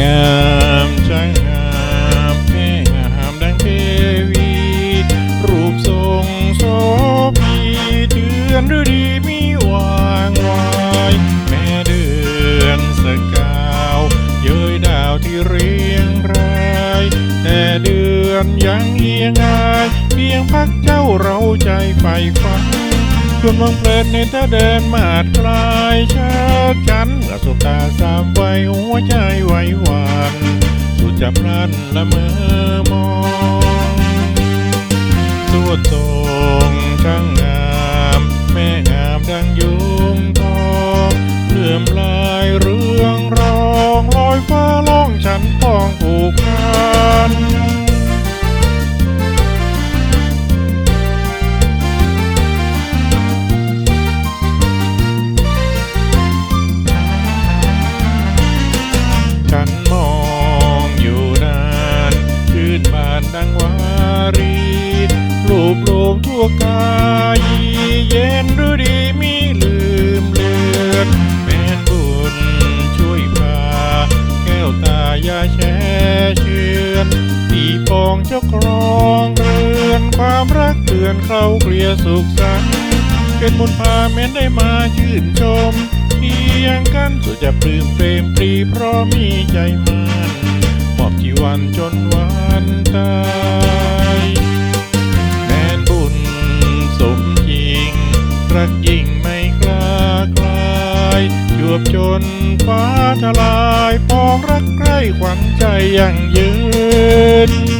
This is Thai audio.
งามช่างงามแม่งามดังเทวี รูปทรงโสพีเดือนฤดีมีวางวายแม่เดือนสกาวเย้ยดาวที่เรียงราย แต่เดือนยังเอียงอายเพียงพักเจ้าเราใจใฝ่ฝันชวนมองเพลิดในท่าเดินมาดกลายชัดฉันเมื่อสบตาสามไว้หัวใจ จะพลันละเมอมองสวดทรงช่างงา ดังวารีรูปโลมทั่วกายเย็นหรือดีมีลืมเลือนแม่นบุญช่วยพาแก้วตายาแช่เชือนตีปองเจ้าครองเรือนความรักเตือนเข้าเกลียสุขสันต์เป็นบุญพาเม้นได้มาชื่นชมเพียงกันสุดจะปลื้มเปรมปรีเพราะมีใจมันมอบชีวันจนวันตาย ยิ่งไม่คลาคลายจวบจนฟ้าทลายปองรักใกล้ขวัญใจยั่งยืน